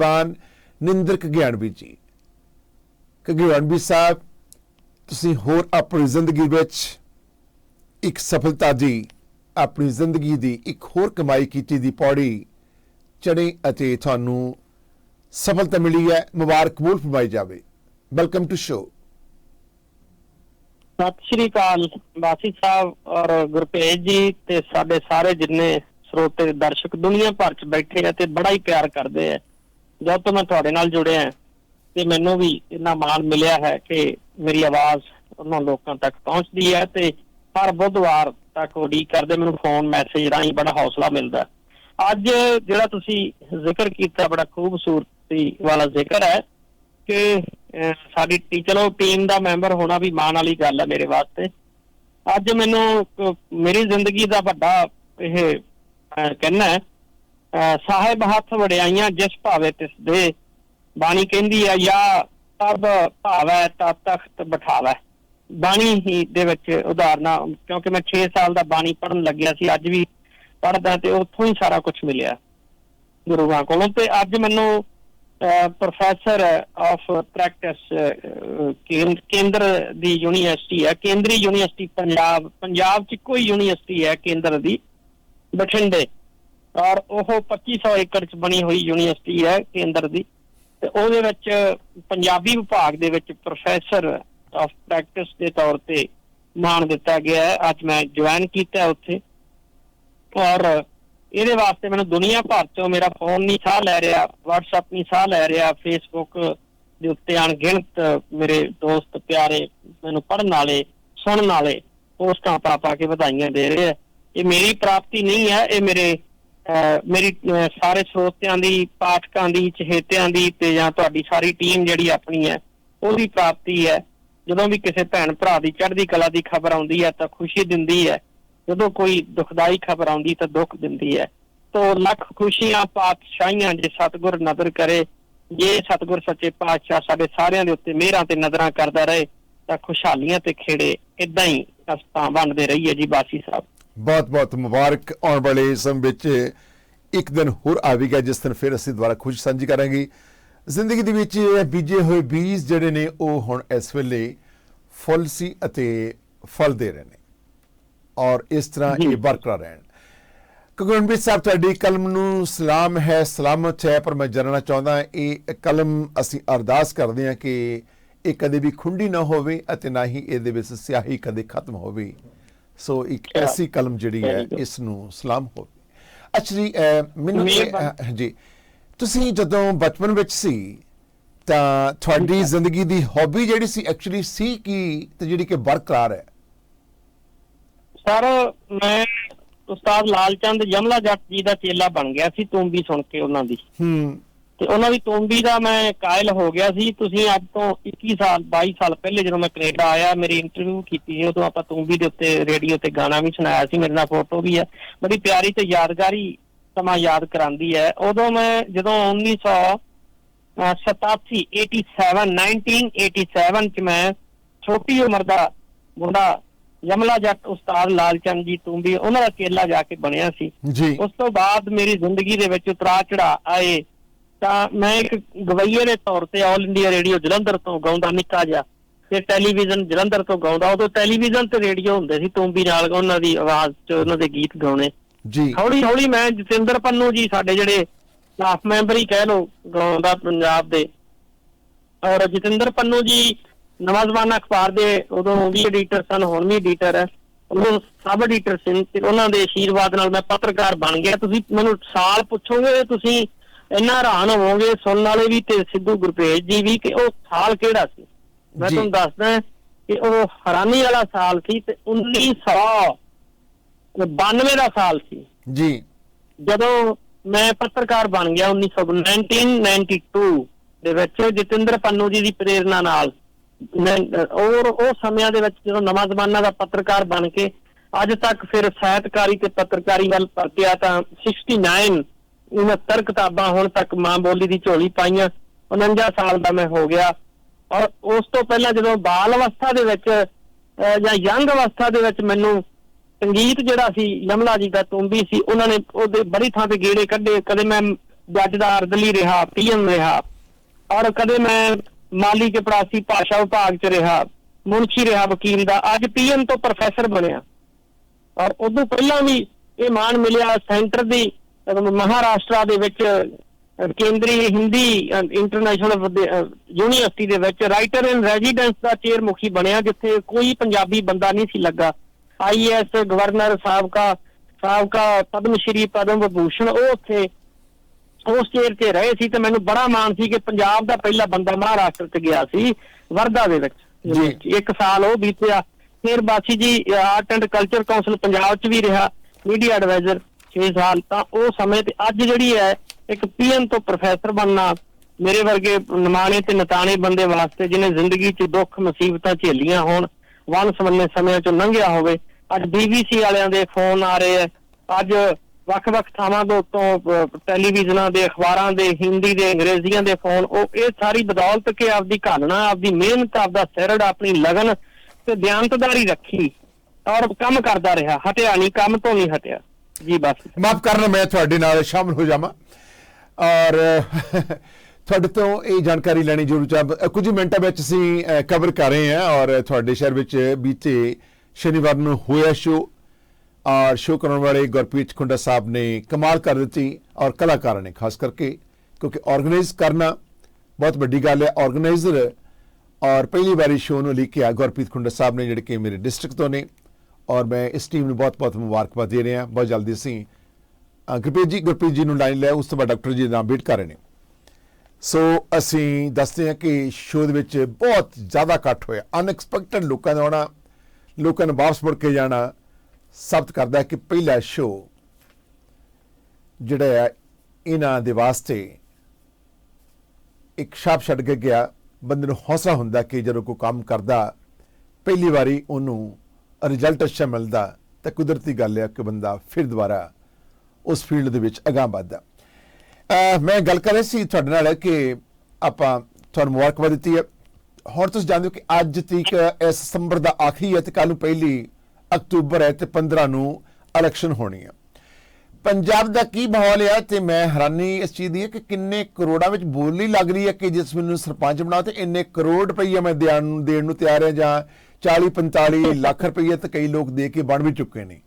ਬਾਨ ਨਿੰਦਰ ਕਗਿਆਣਵੀ ਜੀ। ਕਗਿਆਣਵੀ ਸਾਹਿਬ, ਤੁਸੀਂ ਹੋਰ ਆਪਣੀ ਜ਼ਿੰਦਗੀ ਵਿੱਚ ਇੱਕ ਸਫਲਤਾ ਦੀ, ਆਪਣੀ ਜ਼ਿੰਦਗੀ ਦੀ ਇੱਕ ਹੋਰ ਕਮਾਈ ਕੀਤੀ ਦੀ ਪੌੜੀ ਚੜੇ ਅਤੇ ਤੁਹਾਨੂੰ ਸਫਲਤਾ ਮਿਲੀ ਹੈ, ਮੁਬਾਰਕ ਕਬੂਲ ਫਰਮਾਈ ਜਾਵੇ। ਵੈਲਕਮ ਟੂ ਸ਼ੋ ਸਤਿ ਸ਼੍ਰੀ ਅਕਾਲ ਬਾਸੀ ਸਾਹਿਬ ਔਰ ਗੁਰਪ੍ਰੀਤ ਜੀ ਤੇ ਸਾਡੇ ਸਾਰੇ ਜਿੰਨੇ ਸਰੋਤੇ ਦਰਸ਼ਕ ਦੁਨੀਆ ਭਰ ਚ ਬੈਠੇ ਆ ਤੇ ਬੜਾ ਹੀ ਪਿਆਰ ਕਰਦੇ ਆ। ਜਦ ਤੋਂ ਮੈਂ ਤੁਹਾਡੇ ਨਾਲ ਜੁੜਿਆ ਤੇ ਮੈਨੂੰ ਵੀ ਇੰਨਾ ਮਾਣ ਮਿਲਿਆ ਹੈ ਕਿ ਮੇਰੀ ਆਵਾਜ਼ ਉਹਨਾਂ ਲੋਕਾਂ ਤੱਕ ਪਹੁੰਚਦੀ ਹੈ ਤੇ ਹਰ ਬੁੱਧਵਾਰ ਤੱਕ ਉਡੀਕ ਕਰਦੇ ਮੈਨੂੰ ਫੋਨ ਮੈਸੇਜ ਰਾਹੀਂ ਬੜਾ ਹੌਸਲਾ ਮਿਲਦਾ ਅੱਜ ਜਿਹੜਾ ਤੁਸੀਂ ਜ਼ਿਕਰ ਕੀਤਾ ਬੜਾ ਖੂਬਸੂਰਤੀ ਵਾਲਾ ਜ਼ਿਕਰ ਹੈ ਕਿ ਸਾਡੀ ਟੀਚਰੋ ਟੀਮ ਦਾ ਮੈਂਬਰ ਹੋਣਾ ਵੀ ਮਾਣ ਵਾਲੀ ਗੱਲ ਹੈ ਮੇਰੇ ਵਾਸਤੇ। ਅੱਜ ਮੈਨੂੰ ਮੇਰੀ ਜ਼ਿੰਦਗੀ ਦਾ ਵੱਡਾ ਇਹ ਅਹ, ਕਹਿਣਾ ਹੈ ਸਾਹਿਬ ਹੱਥ ਵੜਿਆਈਆਂ ਜਿਸ ਭਾਵੇ ਤਿਸ ਦੇ ਬਾਣੀ ਕਹਿੰਦੀ ਹੈ ਜਾਂ ਤਬ ਭਾਵੈ ਤਾ ਤਖਤ ਬਿਠਾਵੈ। ਬਾਣੀ ਹੀ ਦੇ ਵਿੱਚ ਉਦਾਹਰਨਾਂ, ਕਿਉਂਕਿ ਮੈਂ 6 ਸਾਲ ਦਾ ਬਾਣੀ ਪੜਨ ਲੱਗਿਆ ਸੀ, ਅੱਜ ਵੀ ਪੜਦਾ ਤੇ ਉੱਥੋਂ ਹੀ ਸਾਰਾ ਕੁਝ ਮਿਲਿਆ ਗੁਰੂਆਂ ਕੋਲੋਂ। ਤੇ ਅੱਜ ਮੈਨੂੰ ਪ੍ਰੋਫੈਸਰ ਆਫ ਪ੍ਰੈਕਟਿਸ ਕੇਂਦਰ ਦੀ ਯੂਨੀਵਰਸਿਟੀ ਹੈ, ਕੇਂਦਰੀ ਯੂਨੀਵਰਸਿਟੀ ਪੰਜਾਬ ਪੰਜਾਬ 'ਚ ਕੋਈ ਯੂਨੀਵਰਸਿਟੀ ਹੈ ਕੇਂਦਰ ਦੀ, ਬਠਿੰਡੇ। ਔਰ ਉਹ 2500 ਏਕੜ 'ਚ ਬਣੀ ਹੋਈ ਯੂਨੀਵਰਸਿਟੀ ਹੈ ਕੇਂਦਰ ਦੀ। ਤੇ ਉਹਦੇ ਵਿੱਚ ਪੰਜਾਬੀ ਵਿਭਾਗ ਦੇ ਵਿੱਚ ਪ੍ਰੋਫੈਸਰ ਆਫ ਪ੍ਰੈਕਟਿਸ ਦੇ ਤੌਰ ਤੇ ਮਾਣ ਦਿੱਤਾ ਗਿਆ ਹੈ। ਅੱਜ ਮੈਂ ਜੁਆਇਨ ਕੀਤਾ ਉੱਥੇ। ਔਰ ਇਹਦੇ ਵਾਸਤੇ ਮੈਨੂੰ ਦੁਨੀਆ ਭਰ ਚੋਂ ਮੇਰਾ ਫੋਨ ਨਹੀਂ ਸਾਹ ਲੈ ਰਿਹਾ, WhatsApp ਨਹੀਂ ਸਾਹ ਲੈ ਰਿਹਾ, Facebook ਦੇ ਉੱਤੇ ਅਣਗਿਣਤ ਮੇਰੇ ਦੋਸਤ ਪਿਆਰੇ ਮੈਨੂੰ ਪੜਨ ਵਾਲੇ, ਸੁਣਨ ਵਾਲੇ ਪੋਸਟਾਂ ਪਾ ਪਾ ਕੇ ਵਧਾਈਆਂ ਦੇ ਰਹੇ ਆ ਇਹ ਮੇਰੀ ਪ੍ਰਾਪਤੀ ਨਹੀਂ ਹੈ, ਇਹ ਮੇਰੇ ਮੇਰੀ ਸਾਰੇ ਸਰੋਤਿਆਂ ਦੀ, ਪਾਠਕਾਂ ਦੀ, ਚਹੇਤਿਆਂ ਦੀ ਤੇ ਜਾਂ ਤੁਹਾਡੀ ਸਾਰੀ ਟੀਮ ਜਿਹੜੀ ਆਪਣੀ ਹੈ, ਉਹਦੀ ਪ੍ਰਾਪਤੀ ਹੈ। ਜਦੋਂ ਵੀ ਕਿਸੇ ਭੈਣ ਭਰਾ ਦੀ ਚੜ੍ਹਦੀ ਕਲਾ ਦੀ ਖਬਰ ਆਉਂਦੀ ਹੈ ਤਾਂ ਖੁਸ਼ੀ ਦਿੰਦੀ ਹੈ। ਜਦੋਂ ਕੋਈ ਦੁਖਦਾਈ ਖਬਰ ਆਉਂਦੀ ਤਾਂ ਦੁੱਖ ਦਿੰਦੀ ਹੈ। ਤੋ ਲੱਖ ਖੁਸ਼ੀਆਂ, ਪਾਤਸ਼ਾਹੀਆਂ ਜੇ ਸਤਿਗੁਰ ਨਦਰ ਕਰੇ, ਜੇ ਸਤਿਗੁਰ ਸੱਚੇ ਪਾਤਸ਼ਾਹ ਸਾਡੇ ਸਾਰਿਆਂ ਦੇ ਉੱਤੇ ਮਿਹਰਾਂ ਤੇ ਨਜ਼ਰਾਂ ਕਰਦਾ ਰਹੇ, ਤਾਂ ਖੁਸ਼ਹਾਲੀਆਂ ਤੇ ਖੇੜੇ ਇਦਾਂ ਹੀ ਅਸਤਾਂ ਬਣਦੇ ਰਹੀਏ ਜੀ, ਬਾਸੀ ਸਾਹਿਬ। ਬਹੁਤ ਬਹੁਤ ਮੁਬਾਰਕ ਆਉਣ ਵਾਲੇ ਸਮੇਂ ਵਿੱਚ ਇੱਕ ਦਿਨ ਹੋਰ ਆਵੇਗਾ ਜਿਸ ਦਿਨ ਫਿਰ ਅਸੀਂ ਦੁਬਾਰਾ ਖੁਸ਼ ਸਾਂਝੀ ਕਰਾਂਗੇ। ਜ਼ਿੰਦਗੀ ਦੇ ਵਿੱਚ ਬੀਜੇ ਹੋਏ ਬੀਜ ਜਿਹੜੇ ਨੇ ਉਹ ਹੁਣ ਇਸ ਵੇਲੇ ਫੁੱਲ ਸੀ ਅਤੇ ਫਲ ਦੇ ਰਹੇ ਨੇ ਔਰ ਇਸ ਤਰ੍ਹਾਂ। ਇਹ ਬਰਕਰਾਰ ਰਹਿਣ। ਕਗਨਵੀਰ ਸਾਹਿਬ ਤੁਹਾਡੀ ਕਲਮ ਨੂੰ ਸਲਾਮ ਹੈ ਸਲਾਮਤ ਹੈ ਪਰ ਮੈਂ ਜਾਣਨਾ ਚਾਹੁੰਦਾ ਇਹ ਕਲਮ ਅਸੀਂ ਅਰਦਾਸ ਕਰਦੇ ਹਾਂ ਕਿ ਇਹ ਕਦੇ ਵੀ ਖੁੰਡੀ ਨਾ ਹੋਵੇ ਅਤੇ ਨਾ ਹੀ ਇਹਦੇ ਵਿੱਚ ਸਿਆਹੀ ਕਦੇ ਖਤਮ ਹੋਵੇ। ਸੋ ਇੱਕ ਐਸੀ ਕਲਮ ਜਿਹੜੀ ਹੈ. ਇਸ ਨੂੰ ਸਲਾਮ ਹੋਵੇ ਅੱਛਾ ਜੀ ਮੈਨੂੰ ਜੀ ਤੁਸੀਂ ਜਦੋਂ ਬਚਪਨ ਵਿੱਚ ਸੀ ਤਾਂ ਤੁਹਾਡੀ ਜ਼ਿੰਦਗੀ ਦੀ ਹੌਬੀ ਜਿਹੜੀ ਸੀ ਐਕਚੁਅਲੀ ਸੀ ਕੀ ਤੇ ਜਿਹੜੀ ਕਿ ਬਰਕਰਾਰ ਹੈ? ਸਰ ਮੈਂ ਉਸਤਾਦ ਲਾਲਚੰਦ ਯਮਲਾ ਜੱਟ ਜੀ ਦਾ ਚੇਲਾ ਬਣ ਗਿਆ ਸੀ ਤੂੰਬੀ ਸੁਣ ਕੇ ਉਹਨਾਂ ਦੀ। ਹੂੰ। ਤੇ ਉਹਨਾਂ ਦੀ ਤੂੰਬੀ ਦਾ ਮੈਂ ਕਾਇਲ ਹੋ ਗਿਆ ਸੀ। ਤੁਸੀਂ ਅੱਜ ਤੋਂ 21 ਸਾਲ 22 ਸਾਲ ਪਹਿਲੇ ਜਦੋਂ ਮੈਂ ਕੈਨੇਡਾ ਆਇਆ ਮੇਰੀ ਇੰਟਰਵਿਊ ਕੀਤੀ ਸੀ ਉਦੋਂ ਆਪਾਂ ਤੂੰਬੀ ਦੇ ਉੱਤੇ ਰੇਡੀਓ ਤੇ ਗਾਣਾ ਵੀ ਸੁਣਾਇਆ ਸੀ ਮੇਰੇ ਨਾਲ ਫੋਟੋ ਵੀ ਹੈ। ਬੜੀ ਪਿਆਰੀ ਤੇ ਯਾਦਗਾਰੀ ਸਮਾਂ ਯਾਦ ਕਰਾਂਦੀ ਹੈ। ਉਦੋਂ ਮੈਂ ਜਦੋਂ 1987 87 1987 ਚ ਮੈਂ ਛੋਟੀ ਉਮਰ ਦਾ ਮੁੰਡਾ ਯਮਲਾ ਜੱਟ ਉਸਤਾਦ ਲਾਲਚੰਦ ਜੀ ਤੂੰਬੀ ਉਹਨਾਂ ਦਾ ਚੇਲਾ ਜਾ ਕੇ ਬਣਿਆ ਸੀ। ਉਸ ਤੋਂ ਬਾਅਦ ਮੇਰੀ ਜ਼ਿੰਦਗੀ ਦੇ ਵਿੱਚ ਉਤਰਾ ਚੜਾ ਆਏ। ਤਾਂ ਮੈਂ ਇੱਕ ਗਵਈਏ ਦੇ ਤੌਰ ਤੇ 올 ਇੰਡੀਆ ਰੇਡੀਓ ਜਲੰਧਰ ਤੋਂ ਗਾਉਂਦਾ ਨਿੱਕਾ ਜਿਹਾ। ਤੇ ਟੈਲੀਵਿਜ਼ਨ ਜਲੰਧਰ ਤੋਂ ਗਾਉਂਦਾ। ਉਦੋਂ ਟੈਲੀਵਿਜ਼ਨ ਤੇ ਰੇਡੀਓ ਹੁੰਦੇ ਸੀ ਤੂੰਬੀ ਨਾਲ ਉਹਨਾਂ ਦੀ ਆਵਾਜ਼ 'ਚ ਉਹਨਾਂ ਦੇ ਗੀਤ ਗਾਉਣੇ। ਜੀ। ਹੌਲੀ ਹੌਲੀ ਮੈਂ ਜਤਿੰਦਰ ਪੰਨੂ ਜੀ ਸਾਡੇ ਜਿਹੜੇ ਸਟਾਫ ਮੈਂਬਰ ਹੀ ਕਹਿ ਲੋ ਗਾਉਂਦਾ ਪੰਜਾਬ ਦੇ। ਔਰ ਜਤਿੰਦਰ ਪੰਨੂ ਜੀ ਨਵਾਂ ਜ਼ਮਾਨਾ ਅਖਬਾਰ ਦੇ ਉਦੋਂ ਵੀ ਐਡੀਟਰ ਸਨ ਹੁਣ ਵੀ ਐਡੀਟਰ ਹੈ। ਉਹ ਸਬ ਐਡੀਟਰ ਸੀ ਤੇ ਉਹਨਾਂ ਦੇ ਆਸ਼ੀਰਵਾਦ ਨਾਲ ਮੈਂ ਪੱਤਰਕਾਰ ਬਣ ਗਿਆ। ਤੁਸੀਂ ਮੈਨੂੰ ਸਾਲ ਪੁੱਛੋਗੇ ਤੁਸੀਂ ਇੰਨਾ ਹੈਰਾਨ ਹੋਵੋਗੇ ਸੁਣਨ ਵਾਲੇ ਵੀ ਤੇ ਸਿੱਧੂ ਗੁਰਪ੍ਰੀਤ ਜੀ ਵੀ ਕਿ ਉਹ ਸਾਲ ਕਿਹੜਾ ਸੀ? ਮੈਂ। ਤੁਹਾਨੂੰ ਦੱਸਦਾ ਕਿ ਉਹ ਹੈਰਾਨੀ ਵਾਲਾ ਸਾਲ ਸੀ ਤੇ 1992 ਦਾ ਸਾਲ ਸੀ। ਜੀ। ਜਦੋਂ ਮੈਂ ਪੱਤਰਕਾਰ ਬਣ ਗਿਆ 1900 1992 ਦੇ ਵਿੱਚ ਜਤਿੰਦਰ ਪੰਨੂ ਜੀ ਦੀ ਪ੍ਰੇਰਣਾ ਨਾਲ। ਮੈਂ ਔਰ ਉਹ ਸਮਿਆਂ ਦੇ ਵਿੱਚ ਜਦੋਂ ਨਵਾਂ ਜ਼ਮਾਨਾ ਦਾ ਪੱਤਰਕਾਰ ਬਣ ਕੇ ਅੱਜ ਤੱਕ ਫਿਰ ਸਾਹਿਤਕਾਰੀ ਤੇ ਪੱਤਰਕਾਰੀ ਵੱਲ ਪਰਤਿਆ ਤਾਂ 69 69 ਕਿਤਾਬਾਂ ਹੁਣ ਤੱਕ ਮਾਂ ਬੋਲੀ ਦੀ ਝੋਲੀ ਪਾਈਆਂ 49 ਸਾਲ ਦਾ ਮੈਂ ਹੋ ਗਿਆ। ਔਰ ਉਸ ਤੋਂ ਪਹਿਲਾਂ ਜਦੋਂ ਬਾਲ ਅਵਸਥਾ ਦੇ ਵਿੱਚ ਜਾਂ ਯੰਗ ਅਵਸਥਾ ਦੇ ਵਿੱਚ ਮੈਨੂੰ ਸੰਗੀਤ ਜਿਹੜਾ ਸੀ ਯਮਲਾ ਜੀ ਦਾ ਤੁੰਬੀ ਸੀ, ਉਹਨਾਂ ਨੇ ਉਹਦੇ ਬੜੀ ਥਾਂ ਤੇ ਗੇੜੇ ਕੱਢੇ। ਕਦੇ ਮੈਂ ਜੱਜ ਦਾ ਅਰਦਲੀ ਰਿਹਾ, ਪੀਐਮ ਰਿਹਾ। ਔਰ ਕਦੇ ਮੈਂ ਮਾਲੀ ਚਪੜਾਸੀ ਭਾਸ਼ਾ ਵਿਭਾਗ ਚ ਰਿਹਾ, ਮੁਨਸ਼ੀ ਰਿਹਾ ਵਕੀਲ ਦਾ। ਅੱਜ ਪੀਐਮ ਤੋਂ ਪ੍ਰੋਫੈਸਰ ਬਣਿਆ। ਔਰ ਉਦੋਂ ਪਹਿਲਾਂ ਵੀ ਇਹ ਮਾਣ ਮਿਲਿਆ ਸੈਂਟਰ ਦੀ ਮਹਾਰਾਸ਼ਟਰ ਦੇ ਵਿੱਚ ਕੇਂਦਰੀ ਹਿੰਦੀ ਇੰਟਰਨੈਸ਼ਨਲ ਯੂਨੀਵਰਸਿਟੀ ਦੇ ਵਿੱਚ ਰਾਈਟਰ ਇਨ ਰੈਜ਼ੀਡੈਂਸ ਦਾ ਚੇਅਰ ਮੁਖੀ ਬਣਿਆ ਜਿੱਥੇ ਕੋਈ ਪੰਜਾਬੀ ਬੰਦਾ ਨਹੀਂ ਸੀ ਲੱਗਾ। ਆਈਐਸ ਗਵਰਨਰ ਸਾਬਕਾ ਸਾਬਕਾ ਪਦਮ ਸ਼੍ਰੀ ਪਦਮ ਵਿਭੂਸ਼ਣ ਉਹ ਉੱਥੇ ਉਸ ਚੇਅਰ ਤੇ ਰਹੇ ਸੀ ਤੇ ਮੈਨੂੰ ਬੜਾ ਮਾਣ ਸੀ ਕਿ ਪੰਜਾਬ ਦਾ ਪਹਿਲਾ ਬੰਦਾ ਮਹਾਰਾਸ਼ਟਰ ਚ ਗਿਆ ਸੀ ਵਰਧਾ ਦੇ ਵਿੱਚ। ਇੱਕ ਸਾਲ ਉਹ ਬੀਤਿਆ। ਫਿਰ Bassi ji art and culture council Punjab ਚ ਵੀ ਰਿਹਾ ਮੀਡੀਆ ਐਡਵਾਈਜ਼ਰ 6 ਸਾਲ, ਤਾਂ ਉਹ ਸਮੇਂ ਤੇ ਅੱਜ ਜਿਹੜੀ ਹੈ, ਇੱਕ ਪੀਐਮ ਤੋਂ ਪ੍ਰੋਫੈਸਰ ਬਣਨਾ, ਮੇਰੇ ਵਰਗੇ ਨਮਾਣੇ ਤੇ ਨਤਾਣੇ ਬੰਦੇ ਵਾਸਤੇ ਜਿਹਨੇ ਜ਼ਿੰਦਗੀ 'ਚ ਦੁੱਖ, ਮੁਸੀਬਤਾਂ ਝੇਲੀਆਂ ਹੋਣ ਵਨ ਸਮੰਨੇ ਸਮਿਆਂ 'ਚੋਂ ਲੰਘਿਆ ਹੋਵੇ, ਅੱਜ ਬੀਬੀਸੀ ਵਾਲਿਆਂ ਦੇ ਫੋਨ ਆ ਰਹੇ ਆ ਅੱਜ ਵੱਖ-ਵੱਖ ਥਾਵਾਂ ਦੇ ਉੱਤੋਂ ਟੈਲੀਵਿਜ਼ਨਾਂ ਦੇ, ਅਖਬਾਰਾਂ ਦੇ, ਹਿੰਦੀ ਦੇ, ਅੰਗਰੇਜ਼ੀਆਂ ਦੇ ਫੋਨ ਉਹ ਇਹ ਸਾਰੀ ਬਦੌਲਤ ਕਿ ਆਪਦੀ ਘਾਲਣਾ, ਆਪਦੀ ਮਿਹਨਤ, ਆਪਦਾ ਸਿਰੜ, ਆਪਣੀ ਲਗਨ ਤੇ ਦਿਆਨਤਦਾਰੀ ਰੱਖੀ ਔਰ ਕੰਮ ਕਰਦਾ ਰਿਹਾ, ਹਟਿਆ ਨਹੀਂ, ਕੰਮ ਤੋਂ ਨਹੀਂ ਹਟਿਆ। ਜੀ, ਬਸ। ਮਾਫ ਕਰਨਾ, ਮੈਂ ਤੁਹਾਡੇ ਨਾਲ ਸ਼ਾਮਲ ਹੋ ਜਾਵਾਂ। ਔਰ, ਤੁਹਾਡੇ ਤੋਂ ਇਹ ਜਾਣਕਾਰੀ ਲੈਣੀ ਜ਼ਰੂਰ ਚਾਹ ਕੁਝ ਹੀ ਮਿੰਟਾਂ ਵਿੱਚ ਅਸੀਂ ਕਵਰ ਕਰ ਰਹੇ ਹਾਂ ਔਰ ਤੁਹਾਡੇ ਸ਼ਹਿਰ ਵਿੱਚ ਬੀਤੇ ਸ਼ਨੀਵਾਰ ਨੂੰ ਹੋਇਆ ਸ਼ੋ ਔਰ ਸ਼ੋ ਕਰਨ ਵਾਲੇ ਗੁਰਪ੍ਰੀਤ ਖੁੰਡਾ ਸਾਹਿਬ ਨੇ ਕਮਾਲ ਕਰ ਦਿੱਤੀ ਔਰ ਕਲਾਕਾਰਾਂ ਨੇ, ਖਾਸ ਕਰਕੇ ਕਿਉਂਕਿ ਆਰਗੇਨਾਈਜ਼ ਕਰਨਾ ਬਹੁਤ ਵੱਡੀ ਗੱਲ ਹੈ। ਆਰਗੇਨਾਈਜ਼ਰ ਔਰ ਪਹਿਲੀ ਵਾਰੀ ਸ਼ੋਅ ਨੂੰ ਲੈ ਕੇ ਆ ਗੁਰਪ੍ਰੀਤ ਖੁੰਡਾ ਸਾਹਿਬ ਨੇ, ਜਿਹੜੇ ਕਿ ਮੇਰੇ ਡਿਸਟ੍ਰਿਕਟ ਤੋਂ ਨੇ। ਔਰ ਮੈਂ ਇਸ ਟੀਮ ਨੂੰ ਬਹੁਤ-ਬਹੁਤ ਮੁਬਾਰਕਬਾਦ ਦੇ ਰਿਹਾ, ਬਹੁਤ ਜਲਦੀ ਅਸੀਂ ਗੁਰਪ੍ਰੀਤ ਜੀ ਗੁਰਪ੍ਰੀਤ ਜੀ ਨੂੰ ਲਾਈਨ ਲੈ, ਉਸ ਤੋਂ ਬਾਅਦ ਡਾਕਟਰ ਜੀ ਦਾ ਨਾਮ ਵੇਟ ਕਰ ਰਹੇ ਨੇ। ਸੋ ਅਸੀਂ ਦੱਸਦੇ ਹਾਂ ਕਿ ਸ਼ੋਅ ਦੇ ਵਿੱਚ ਬਹੁਤ ਜ਼ਿਆਦਾ ਇਕੱਠ ਹੋਇਆ। ਅਨਐਕਸਪੈਕਟਡ ਲੋਕਾਂ ਦਾ ਆਉਣਾ, ਲੋਕਾਂ ਨੇ ਵਾਪਸ ਮੁੜ ਕੇ ਜਾਣਾ ਸਾਬਤ ਕਰਦਾ ਹੈ ਕਿ ਪਹਿਲਾ ਸ਼ੋਅ ਜਿਹੜਾ ਹੈ, ਇਹਨਾਂ ਦੇ ਵਾਸਤੇ ਇੱਕ ਛਾਪ ਛੱਡ ਕੇ ਗਿਆ। ਬੰਦੇ ਨੂੰ ਹੌਸਲਾ ਹੁੰਦਾ ਕਿ ਜਦੋਂ ਕੋਈ ਕੰਮ ਕਰਦਾ, ਪਹਿਲੀ ਵਾਰੀ ਉਹਨੂੰ ਰਿਜ਼ਲਟ ਅੱਛਾ ਮਿਲਦਾ ਤਾਂ ਕੁਦਰਤੀ ਗੱਲ ਹੈ ਕਿ ਬੰਦਾ ਫਿਰ ਦੁਬਾਰਾ ਉਸ ਫੀਲਡ ਦੇ ਵਿੱਚ ਅਗਾਂਹ ਵੱਧਦਾ ਮੈਂ ਗੱਲ ਕਰ ਰਿਹਾ ਸੀ ਤੁਹਾਡੇ ਨਾਲ ਕਿ ਆਪਾਂ ਤੁਹਾਨੂੰ ਮੁਬਾਰਕਬਾਦ ਦਿੱਤੀ ਹੈ ਹੁਣ ਤੁਸੀਂ ਜਾਣਦੇ ਹੋ ਕਿ ਅੱਜ ਤੀਕ ਇਸ ਸਤੰਬਰ ਦਾ ਆਖਰੀ ਹੈ ਤੇ ਕੱਲ ਨੂੰ ਪਹਿਲੀ ਅਕਤੂਬਰ ਹੈ ਤੇ 15 ਨੂੰ ਇਲੈਕਸ਼ਨ ਹੋਣੀ ਹੈ ਪੰਜਾਬ ਦਾ ਕੀ ਮਾਹੌਲ ਹੈ ਤੇ ਮੈਂ ਹੈਰਾਨੀ ਇਸ ਚੀਜ਼ ਦੀ ਹੈ ਕਿ ਕਿੰਨੇ ਕਰੋੜਾਂ ਵਿੱਚ ਬੋਲੀ ਲੱਗ ਰਹੀ ਹੈ ਕਿ ਜਿਸ ਮੈਨੂੰ ਸਰਪੰਚ ਬਣਾਓ ਤੇ ਇੰਨੇ ਕਰੋੜ ਰੁਪਈਆ ਮੈਂ ਦੇਣ ਨੂੰ ਦੇਣ ਨੂੰ ਤਿਆਰ ਹਾਂ ਜਾਂ 40 45 ਲੱਖ ਰੁਪਈਆ ਤੇ ਕਈ ਲੋਕ ਦੇ ਕੇ ਬਣ ਵੀ ਚੁੱਕੇ ਨੇ।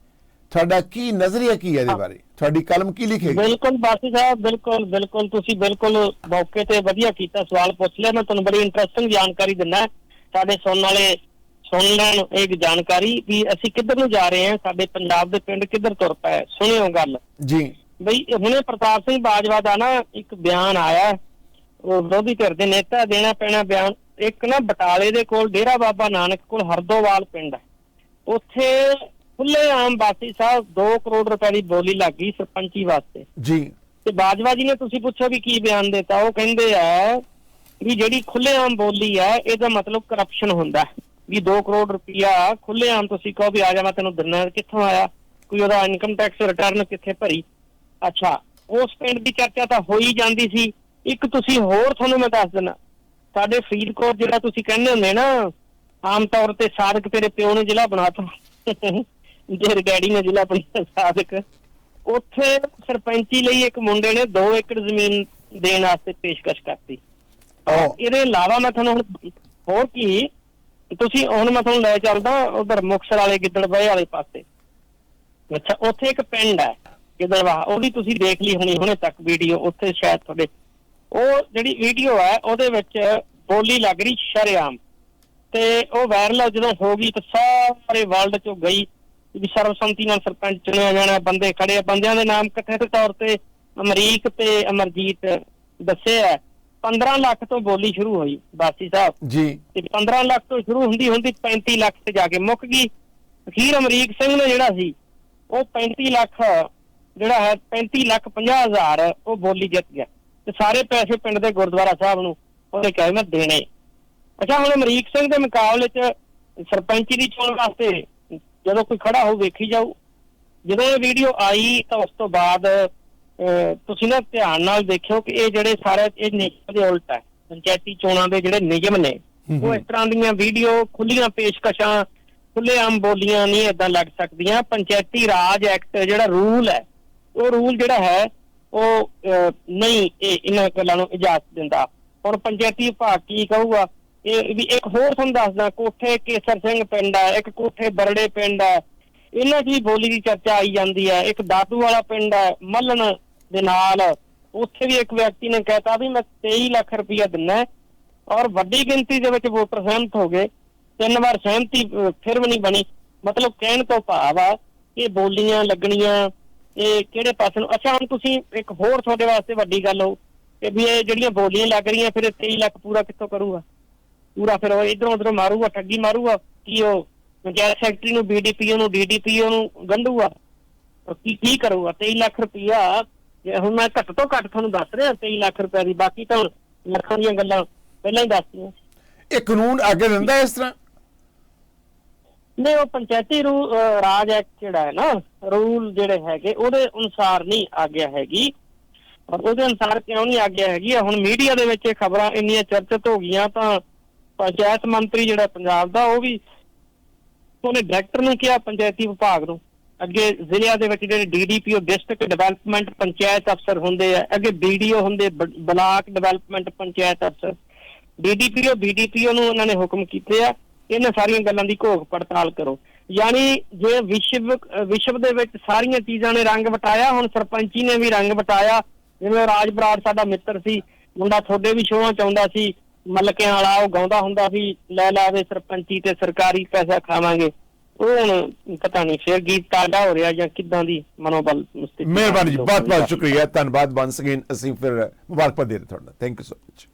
ਤੁਹਾਡਾ ਕੀ ਨਜ਼ਰੀਆ ਕੀ ਹੈ ਇਹਦੇ ਬਾਰੇ? ਤੁਹਾਡੀ ਕਲਮ ਕੀ ਲਿਖੇਗੀ ਬਿਲਕੁਲ ਬਾਸੀ ਸਾਹਿਬ ਬਿਲਕੁਲ ਬਿਲਕੁਲ। ਤੁਸੀਂ ਬਿਲਕੁਲ ਮੌਕੇ ਤੇ ਵਧੀਆ ਕੀਤਾ ਸਵਾਲ ਪੁੱਛ ਲਿਆ। ਮੈਂ ਤੁਹਾਨੂੰ ਬੜੀ ਇੰਟਰਸਟਿੰਗ ਜਾਣਕਾਰੀ ਦਿੰਦਾ। ਸਾਡੇ ਸੁਣਨ ਵਾਲੇ ਸੁਣ ਲੈਣ ਇੱਕ ਜਾਣਕਾਰੀ ਵੀ ਅਸੀਂ ਕਿੱਧਰ ਨੂੰ ਜਾ ਰਹੇ ਹਾਂ? ਸਾਡੇ ਪੰਜਾਬ ਦੇ ਪਿੰਡ ਕਿੱਧਰ ਤੁਰ ਪਏ? ਸੁਣਿਓ ਗੱਲ। ਜੀ। ਬਈ ਹੁਣੇ ਪ੍ਰਤਾਪ ਸਿੰਘ ਬਾਜਵਾ ਦਾ ਨਾ ਇੱਕ ਬਿਆਨ ਆਇਆ। ਉਹ ਵਿਰੋਧੀ ਧਿਰ ਦੇ ਨੇਤਾ ਦੇਣਾ ਪੈਣਾ ਬਿਆਨ। ਇੱਕ ਨਾ ਬਟਾਲੇ ਦੇ ਕੋਲ ਡੇਰਾ ਬਾਬਾ ਨਾਨਕ ਕੋਲ ਹਰਦੋਵਾਲ ਪਿੰਡ ਹੈ। ਉੱਥੇ ਖੁੱਲੇ ਆਮ ਬਾਸੀ ਸਾਹਿਬ 2 ਕਰੋੜ ਰੁਪਏ ਦੀ ਬੋਲੀ ਲੱਗੀ ਸਰਪੰਚੀ ਵਾਸਤੇ। ਜੀ। ਤੇ ਬਾਜਵਾ ਜੀ ਨੇ ਤੁਸੀਂ ਪੁੱਛਿਆ ਵੀ ਕੀ ਬਿਆਨ ਦਿੱਤਾ ਉਹ ਕਹਿੰਦੇ ਆ ਵੀ ਜਿਹੜੀ ਖੁੱਲੇਆਮ ਬੋਲੀ ਹੈ ਇਹਦਾ ਮਤਲਬ ਕਰਪਸ਼ਨ ਹੁੰਦਾ। ਵੀ 2 ਕਰੋੜ ਰੁਪਇਆ ਖੁੱਲੇਆਮ ਤੁਸੀਂ ਕਹੋ ਵੀ ਆ ਜਾ ਮੈਂ ਤੈਨੂੰ ਦਿੰਨਾ ਕਿੱਥੋਂ ਆਇਆ? ਕੋਈ ਉਹਦਾ ਇਨਕਮ ਟੈਕਸ ਰਿਟਰਨ ਕਿੱਥੇ ਭਰੀ? ਅੱਛਾ ਉਸ ਪਿੰਡ ਦੀ ਚਰਚਾ ਤਾਂ ਹੋਈ ਜਾਂਦੀ ਸੀ। ਇੱਕ ਤੁਸੀਂ ਹੋਰ ਤੁਹਾਨੂੰ ਮੈਂ ਦੱਸ ਦਿੰਦਾ। ਸਾਡੇ ਫਰੀਦਕੋਟ ਜਿਹੜਾ ਤੁਸੀਂ ਕਹਿੰਦੇ ਹੁੰਦੇ ਨਾ ਆਮ ਤੌਰ ਤੇ ਸਾਦਕ ਤੇਰੇ ਪਿਓ ਨੇ ਜ਼ਿਲ੍ਹਾ ਬਣਾਤਾ ਜੇ ਡੈਡੀ ਨੇ ਜ਼ਿਲ੍ਹਾ ਬਣਾਇਆ ਸਾਦਕ ਉੱਥੇ ਸਰਪੰਚੀ ਲਈ ਇੱਕ ਮੁੰਡੇ ਨੇ 2 ਏਕੜ ਜ਼ਮੀਨ ਦੇਣ ਵਾਸਤੇ ਪੇਸ਼ਕਸ਼ ਕਰਤੀ। ਇਹਦੇ ਇਲਾਵਾ ਮੈਂ ਤੁਹਾਨੂੰ ਹੁਣ ਹੋਰ ਕੀ ਤੁਸੀਂ ਹੁਣ ਮੈਂ ਤੁਹਾਨੂੰ ਲੈ ਚੱਲਦਾ ਉਧਰ ਮੁਕਸਰ ਵਾਲੇ ਗਿੱਦੜਬਾਏ ਵਾਲੇ ਪਾਸੇ। ਅੱਛਾ ਉੱਥੇ ਇੱਕ ਪਿੰਡ ਹੈ ਗਿੱਦੜਵਾ ਉਹਦੀ ਤੁਸੀਂ ਦੇਖ ਲਈ ਹੋਣੀ ਹੁਣੇ ਤੱਕ ਵੀਡੀਓ ਉੱਥੇ ਸ਼ਾਇਦ ਤੁਹਾਡੇ ਉਹ ਜਿਹੜੀ ਵੀਡੀਓ ਹੈ ਉਹਦੇ ਵਿੱਚ ਬੋਲੀ ਲੱਗ ਰਹੀ ਸ਼ਰੇਆਮ। ਤੇ ਉਹ ਵਾਇਰਲ ਜਦੋਂ ਹੋ ਗਈ ਤਾਂ ਸਾਰੇ ਵਰਲਡ ਚੋਂ ਗਈ ਵੀ ਸਰਵਸੰਮਤੀ ਨਾਲ ਸਰਪੰਚ ਚੁਣਿਆ ਜਾਣਾ ਬੰਦੇ ਖੜੇ ਬੰਦਿਆਂ ਦੇ ਨਾਮ ਕਥਿਤ ਤੌਰ ਤੇ ਅਮਰੀਕ ਤੇ ਅਮਰਜੀਤ ਦੱਸੇ ਆ। 15 ਲੱਖ ਤੋਂ ਬੋਲੀ ਸ਼ੁਰੂ ਹੋਈ ਬਾਸੀ ਸਾਹਿਬ। ਜੀ। ਤੇ 15 ਲੱਖ ਤੋਂ ਸ਼ੁਰੂ ਹੁੰਦੀ ਹੁੰਦੀ 35 ਲੱਖ ਤੇ ਜਾ ਕੇ ਮੁੱਕ ਗਈ। ਅਖੀਰ ਅਮਰੀਕ ਸਿੰਘ ਨੇ ਜਿਹੜਾ ਸੀ ਉਹ 35 ਲੱਖ ਜਿਹੜਾ ਹੈ 35 ਲੱਖ 50 ਹਜ਼ਾਰ ਉਹ ਬੋਲੀ ਜਿੱਤ ਗਿਆ। ਤੇ ਸਾਰੇ ਪੈਸੇ ਪਿੰਡ ਦੇ ਗੁਰਦੁਆਰਾ ਸਾਹਿਬ ਨੂੰ ਉਹਨੇ ਕਿਹਾ ਮੈਂ ਦੇਣੇ। ਅੱਛਾ ਹੁਣ ਅਮਰੀਕ ਸਿੰਘ ਦੇ ਮੁਕਾਬਲੇ 'ਚ ਸਰਪੰਚੀ ਦੀ ਚੋਣ ਵਾਸਤੇ ਜਦੋਂ ਕੋਈ ਖੜਾ ਹੋ ਵੇਖੀ ਜਾਊ। ਜਦੋਂ ਇਹ ਵੀਡੀਓ ਆਈ ਤਾਂ ਉਸ ਤੋਂ ਬਾਅਦ ਤੁਸੀਂ ਨਾ ਧਿਆਨ ਨਾਲ ਦੇਖਿਓ ਕਿ ਇਹ ਜਿਹੜੇ ਸਾਰੇ ਇਹ ਨਿਯਮ ਦੇ ਉਲਟ ਹੈ। ਪੰਚਾਇਤੀ ਚੋਣਾਂ ਦੇ ਜਿਹੜੇ ਨਿਯਮ ਨੇ ਉਹ ਇਸ ਤਰ੍ਹਾਂ ਦੀਆਂ ਵੀਡੀਓ ਖੁੱਲੀਆਂ ਪੇਸ਼ਕਸ਼ਾਂ ਖੁੱਲੇਆਮ ਬੋਲੀਆਂ ਨਹੀਂ ਇਦਾਂ ਲੱਗ ਸਕਦੀਆਂ। ਪੰਚਾਇਤੀ ਰਾਜ ਐਕਟ ਜਿਹੜਾ ਰੂਲ ਹੈ ਉਹ ਰੂਲ ਜਿਹੜਾ ਹੈ ਉਹ ਨਹੀਂ ਇਹਨਾਂ ਗੱਲਾਂ ਨੂੰ ਇਜਾਜ਼ਤ ਦਿੰਦਾ। ਹੁਣ ਪੰਚਾਇਤੀ ਵਿਭਾਗ ਕੀ ਕਹੂਗਾ? ਇਹ ਵੀ ਇੱਕ ਹੋਰ ਤੁਹਾਨੂੰ ਦੱਸਦਾ, ਕੋਠੇ ਕੇਸਰ ਸਿੰਘ ਪਿੰਡ ਹੈ ਇੱਕ ਕੋਠੇ ਬਰੜੇ ਪਿੰਡ ਹੈ ਇਹਨਾਂ 'ਚ ਵੀ ਬੋਲੀ ਦੀ ਚਰਚਾ ਆਈ ਜਾਂਦੀ ਹੈ ਇੱਕ ਦਾਦੂ ਵਾਲਾ ਪਿੰਡ ਹੈ ਮੱਲਣ ਦੇ ਨਾਲ। ਉੱਥੇ ਵੀ ਇੱਕ ਵਿਅਕਤੀ ਨੇ ਕਹਿਤਾ ਵੀ ਮੈਂ 23 ਲੱਖ ਰੁਪਇਆ ਦਿੰਨਾ ਔਰ ਵੱਡੀ ਗਿਣਤੀ ਦੇ ਵਿੱਚ ਵੋਟਰ ਸਹਿਮਤ ਹੋ ਗਏ। ਤਿੰਨ ਵਾਰ ਸਹਿਮਤੀ ਫਿਰ ਵੀ ਨਹੀਂ ਬਣੀ। ਮਤਲਬ ਕਹਿਣ ਤੋਂ ਭਾਵ ਆ ਕਿ ਬੋਲੀਆਂ ਲੱਗਣੀਆਂ ਇਹ ਕਿਹੜੇ ਪਾਸੇ ਨੂੰ? ਅੱਛਾ, ਹੁਣ ਤੁਸੀਂ ਇੱਕ ਹੋਰ ਤੁਹਾਡੇ ਵਾਸਤੇ ਵੱਡੀ ਗੱਲ ਹੋ ਕਿ ਵੀ ਇਹ ਜਿਹੜੀਆਂ ਬੋਲੀਆਂ ਲੱਗ ਰਹੀਆਂ, ਫਿਰ 23 ਲੱਖ ਪੂਰਾ ਕਿੱਥੋਂ ਕਰੂਗਾ? ਪੂਰਾ ਫਿਰ ਉਹ ਇਧਰੋਂ ਉਧਰੋਂ ਮਾਰੂਗਾ, ਠੱਗੀ ਮਾਰੂਗਾ, ਕੀ ਉਹ ਪੰਚਾਇਤ ਸੈਕਟਰੀ ਨੂੰ ਬੀਡੀਪੀਓ ਨੂੰ ਡੀਡੀਪੀਓ ਨੂੰ ਗੰਢੂਗਾ? ਕੀ ਕੀ ਕਰੂਗਾ? 23 ਲੱਖ ਰੁਪਇਆ ਹੁਣ ਮੈਂ ਘੱਟ ਤੋਂ ਘੱਟ ਤੁਹਾਨੂੰ ਦੱਸ ਰਿਹਾ 23 ਲੱਖ ਰੁਪਏ ਦੀ, ਬਾਕੀ ਤਾਂ ਲੱਖਾਂ ਦੀਆਂ ਗੱਲਾਂ ਪਹਿਲਾਂ ਹੀ ਦੱਸਤੀਆਂ ਇਹ ਕਾਨੂੰਨ ਅੱਗੇ ਦਿੰਦਾ ਇਸ ਤਰ੍ਹਾਂ? ਨਹੀਂ ਉਹ ਪੰਚਾਇਤੀ ਰੂ ਰਾਜ ਐਕਟ ਜਿਹੜਾ ਹੈ ਨਾ, ਰੂਲ ਜਿਹੜੇ ਹੈਗੇ, ਉਹਦੇ ਅਨੁਸਾਰ ਨਹੀਂ ਆਗਿਆ ਹੈਗੀ। ਔਰ ਉਹਦੇ ਅਨੁਸਾਰ ਕਿਉਂ ਨਹੀਂ ਆਗਿਆ ਹੈਗੀ? ਆ ਹੁਣ ਮੀਡੀਆ ਦੇ ਵਿੱਚ ਇਹ ਖਬਰਾਂ ਇੰਨੀਆਂ ਚਰਚਿਤ ਹੋ ਗਈਆਂ ਤਾਂ ਪੰਚਾਇਤ ਮੰਤਰੀ ਜਿਹੜਾ ਪੰਜਾਬ ਦਾ, ਉਹ ਵੀ ਉਹਨੇ ਡਾਇਰੈਕਟਰ ਨੂੰ ਕਿਹਾ ਪੰਚਾਇਤੀ ਵਿਭਾਗ ਨੂੰ। ਅੱਗੇ ਜ਼ਿਲ੍ਹਿਆਂ ਦੇ ਵਿੱਚ ਜਿਹੜੇ ਡੀਡੀਪੀਓ ਡਿਸਟ੍ਰਿਕਟ ਡਿਵੈਲਪਮੈਂਟ ਪੰਚਾਇਤ ਅਫਸਰ ਹੁੰਦੇ ਆ। ਅੱਗੇ ਬੀਡੀਓ ਹੁੰਦੇ ਬਲਾਕ ਡਿਵੈਲਪਮੈਂਟ ਪੰਚਾਇਤ ਅਫਸਰ। ਡੀਡੀਪੀਓ ਬੀਡੀਪੀਓ ਨੂੰ ਉਹਨਾਂ ਨੇ ਹੁਕਮ ਕੀਤੇ ਆ। ਇਹਨਾਂ ਸਾਰੀਆਂ ਗੱਲਾਂ ਦੀ ਘੋਖ ਪੜਤਾਲ ਕਰੋ। ਯਾਨੀ ਜੇ ਵਿਸ਼ਵ ਵਿਸ਼ਵ ਦੇ ਵਿੱਚ ਸਾਰੀਆਂ ਚੀਜ਼ਾਂ ਨੇ ਰੰਗ ਵਟਾਇਆ ਹੁਣ ਸਰਪੰਚੀ ਨੇ ਵੀ ਰੰਗ ਵਟਾਇਆ। ਜਿਵੇਂ ਰਾਜ ਬਰਾੜ ਸਾਡਾ ਮਿੱਤਰ ਸੀ ਮੁੰਡਾ ਤੁਹਾਡੇ ਵੀ ਸ਼ੋਆਂ ਚ ਆਉਂਦਾ ਸੀ ਮਲਕਿਆਂ ਵਾਲਾ ਉਹ ਗਾਉਂਦਾ ਹੁੰਦਾ ਸੀ ਲੈ ਲਾ ਦੇ ਸਰਪੰਚੀ ਤੇ ਸਰਕਾਰੀ ਪੈਸਾ ਖਾਵਾਂਗੇ। ਉਹ ਹੁਣ ਪਤਾ ਨਹੀਂ ਫੇਰ ਗੀਤ ਤਾਡਾ ਹੋ ਰਿਹਾ ਜਾਂ ਕਿਦਾਂ ਦੀ ਮਨੋਬਲ ਸਥਿਤੀ ਮਿਹਰਬਾਨੀ ਜੀ ਬਹੁਤ। ਬਹੁਤ ਸ਼ੁਕਰੀਆ ਧੰਨਵਾਦ ਅਗੇਨ ਅਸੀਂ ਫਿਰ ਮੁਬਾਰਕਬਾਦ ਦੇ ਰਹੇ ਤੁਹਾਡਾ ਥੈਂਕ ਯੂ ਸੋ ਮਚ